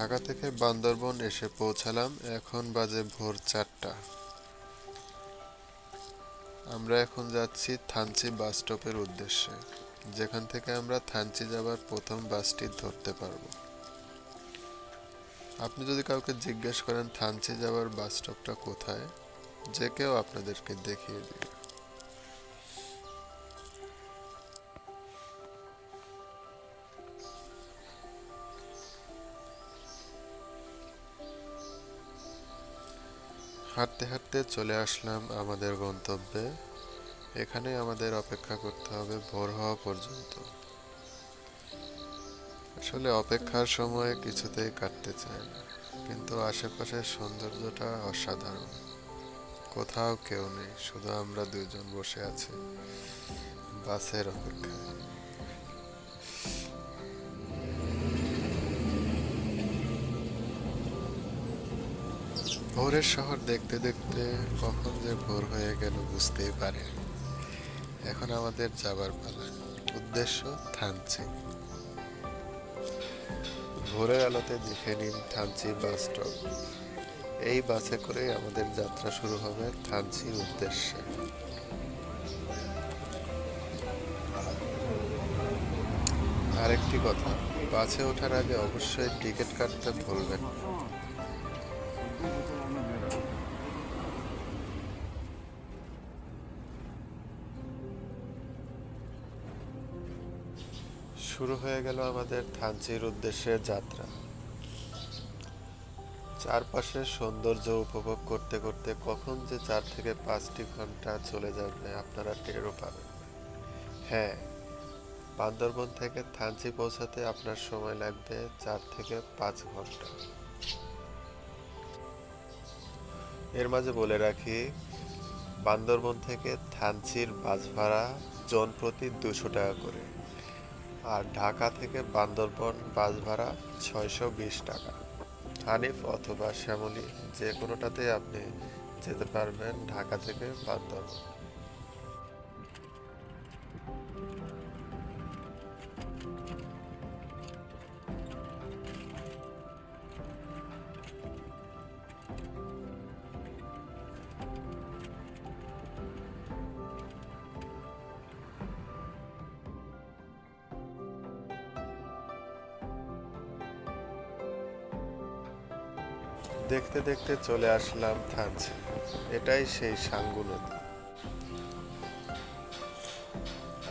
ঢাকা থেকে বান্দরবন এসে পৌঁছালাম। এখন বাজে ভোর চারটা। আমরা এখন যাচ্ছি থানচি বাস স্টপের উদ্দেশ্যে, যেখান থেকে আমরা থানচি যাবার প্রথম বাসটি ধরতে পারব। আপনি যদি কাউকে জিজ্ঞেস করেন থানচি যাওয়ার বাস স্টপটা কোথায়, যে কেউ আপনাদেরকে দেখিয়ে দিবে। হাঁটতে হাঁটতে চলে আসলাম আমাদের গন্তব্যে। এখানে আমাদের অপেক্ষা করতে হবে ভোর হওয়া পর্যন্ত। আসলে অপেক্ষার সময় কিছুতেই কাটতে চায় না, কিন্তু আশেপাশের সৌন্দর্যটা অসাধারণ। কোথাও কেউ নেই, শুধু আমরা দুজন বসে আছি বাসের অপেক্ষায়। ভোরের শহর দেখতে দেখতে কখন যে ভোর হয়ে গেল বুঝতেই পারে এখন আমাদের যাবার পালা। উদ্দেশ্য থানচি। ভোরের আলোতে দেখে নিন থানচি বাস স্টপ। এই বাসে করে আমাদের যাত্রা শুরু হবে থানচির উদ্দেশ্যে। আরেকটি কথা, বাসে ওঠার আগে অবশ্যই টিকিট কাটতে ভুলবেন না। শুরু হয়ে গেল আমাদের থানচির উদ্দেশ্যে যাত্রা। চারপাশের সৌন্দর্য উপভোগ করতে করতে কখন যে চার থেকে পাঁচটি ঘণ্টা চলে যাবে আপনারা টেরও পাবেন। হ্যাঁ বান্দরবন থেকে থানচি পৌঁছাতে আপনার সময় লাগবে চার থেকে পাঁচ ঘণ্টা। এর মাঝে বলে রাখি, বান্দরবন থেকে থানচির বাস ভাড়া জন প্রতি দুশো টাকা করে। আর ঢাকা থেকে বান্দরবন বাস ভাড়া ছয়শো বিশ টাকা। হানিফ অথবা শ্যামলী যে কোনোটাতেই আপনি যেতে পারবেন ঢাকা থেকে বান্দরবন। দেখতে দেখতে চলে আসলাম থানচি। এটাই সেই সাঙ্গু নদী।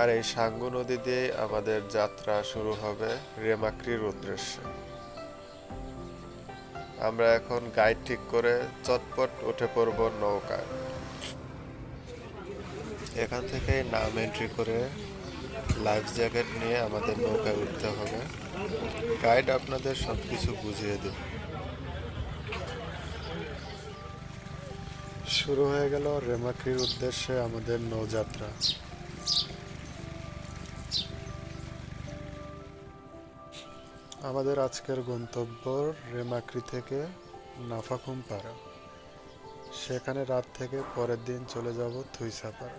আর এই সাঙ্গু নদী দিয়ে আমাদের যাত্রা শুরু হবে রেমাক্রির উদ্দেশ্যে আমরা এখন গাইড ঠিক করে চটপট উঠে পড়ব নৌকায়। এখান থেকে নাম এন্ট্রি করে লাইফ জ্যাকেট নিয়ে আমাদের নৌকায় উঠতে হবে। গাইড আপনাদের সব কিছু বুঝিয়ে দেবে শুরু হয়ে গেল রেমাক্রির উদ্দেশ্যে আমাদের নৌযাত্রা। আমাদের আজকের গন্তব্য রেমাক্রি থেকে নাফাকুমপাড়া সেখানে রাত থেকে পরের দিন চলে যাব থুইসাপাড়া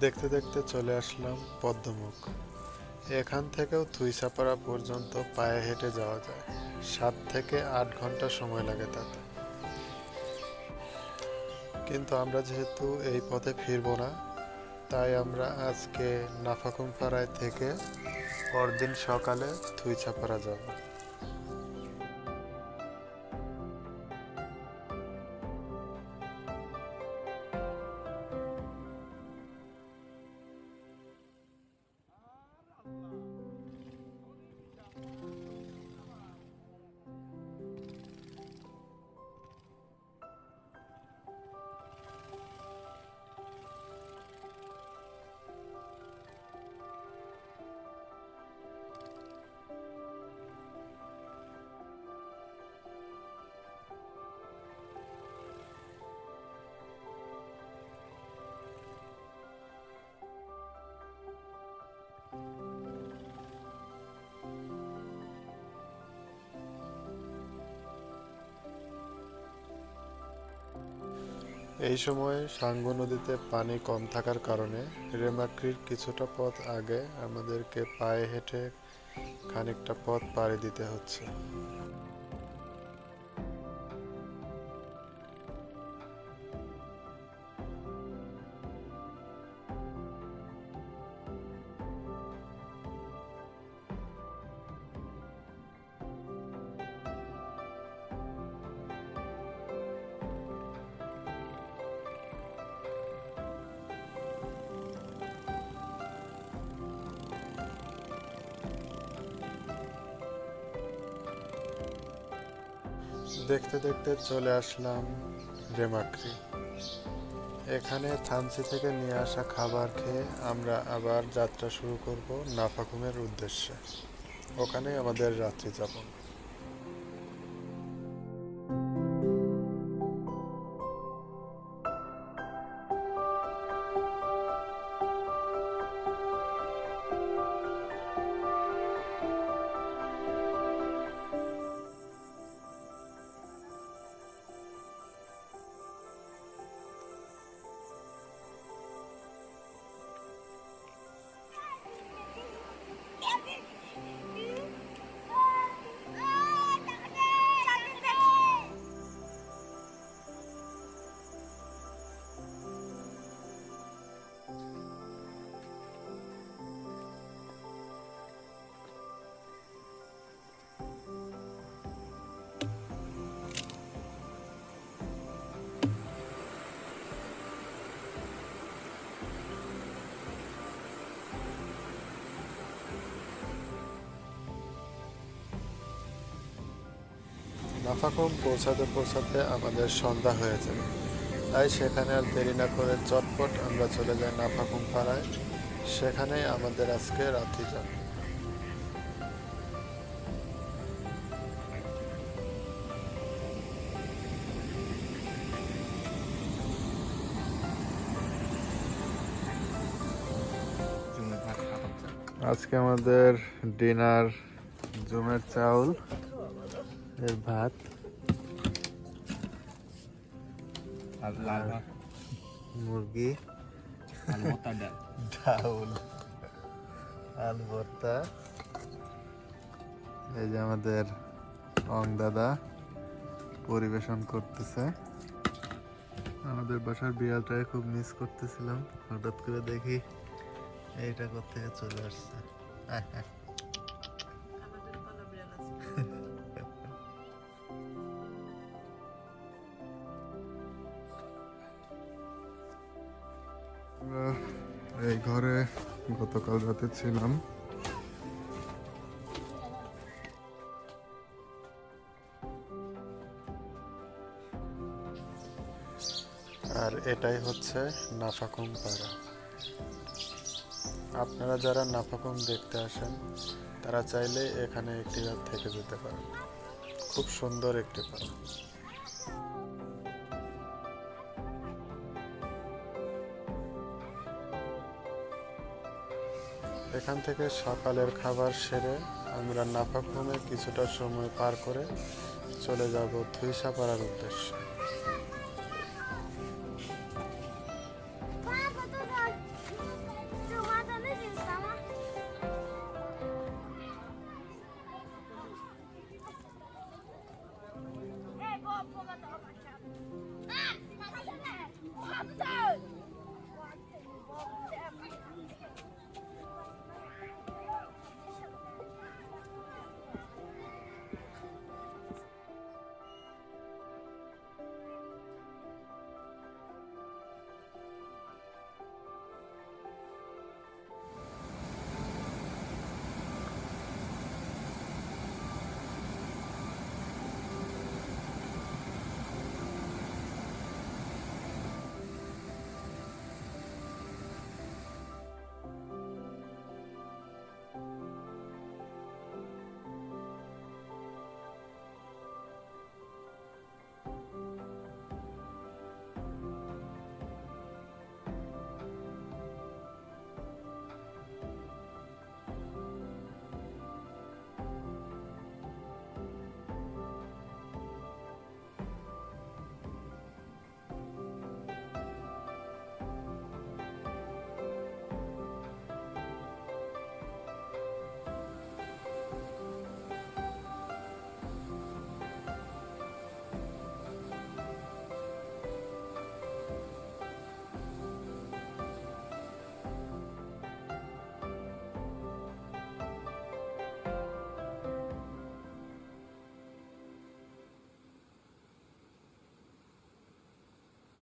দেখতে দেখতে চলে আসলাম পদ্মমুখ। এখান থেকেও থুইসাপাড়া পর্যন্ত পায়ে হেঁটে যাওয়া যায়। সাত থেকে আট ঘণ্টা সময় লাগে তাতে। কিন্তু আমরা যেহেতু এই পথে ফিরবো না, তাই আমরা আজকে নাফাকুমপাড়ায় থেকে পরদিন সকালে থুইছাপাড়া যাব। এই সময় সাঙ্গ নদীতে পানি কম থাকার কারণে রেমাক্রির কিছুটা পথ আগে আমাদেরকে পায়ে হেঁটে খানিকটা পথ পাড়ি দিতে হচ্ছে। দেখতে দেখতে চলে আসলাম রেমাক্রি। এখানে থানসি থেকে নিয়ে আসা খাবার খেয়ে আমরা আবার যাত্রা শুরু করব নাফাকুমের উদ্দেশ্যে। ওখানে আমাদের রাত্রি যাপন। নাফাকুম পৌঁছাতে পৌঁছাতে আমাদের সন্ধ্যা হয়ে যাবে তাই সেখানে আর দেরি না করে চটপট আমরা চলে যাই নাফাকুম পাড়ায়। সেখানেই আমাদের আজকে রাত্রি যাবে আজকে আমাদের ডিনার জুমের চাউল। এর ভাত। আর লাল ভাত। মুরগি। ডাল। ডাউল। আলু ভর্তা। এই যে আমাদের অং দাদা পরিবেশন করতেছে। আমাদের বাসার বিড়ালটাকে খুব মিস করতেছিলাম। হঠাৎ করে দেখি এইটা কোথেকে চলে আসছে। আহ, আহ। ঘরে গতকাল রাতে ছিলাম। আর এটাই হচ্ছে নাফাকুম পাড়া। আপনারা যারা নাফাকুম দেখতে আসেন, তারা চাইলে এখানে একটি রাত থেকে যেতে পারেন। খুব সুন্দর একটি পাড়া। এখান থেকে সকালের খাবার সেরে আমরা নাফাকরমে কিছুটা সময় পার করে চলে যাব থুইসাপাড়ার উদ্দেশ্যে।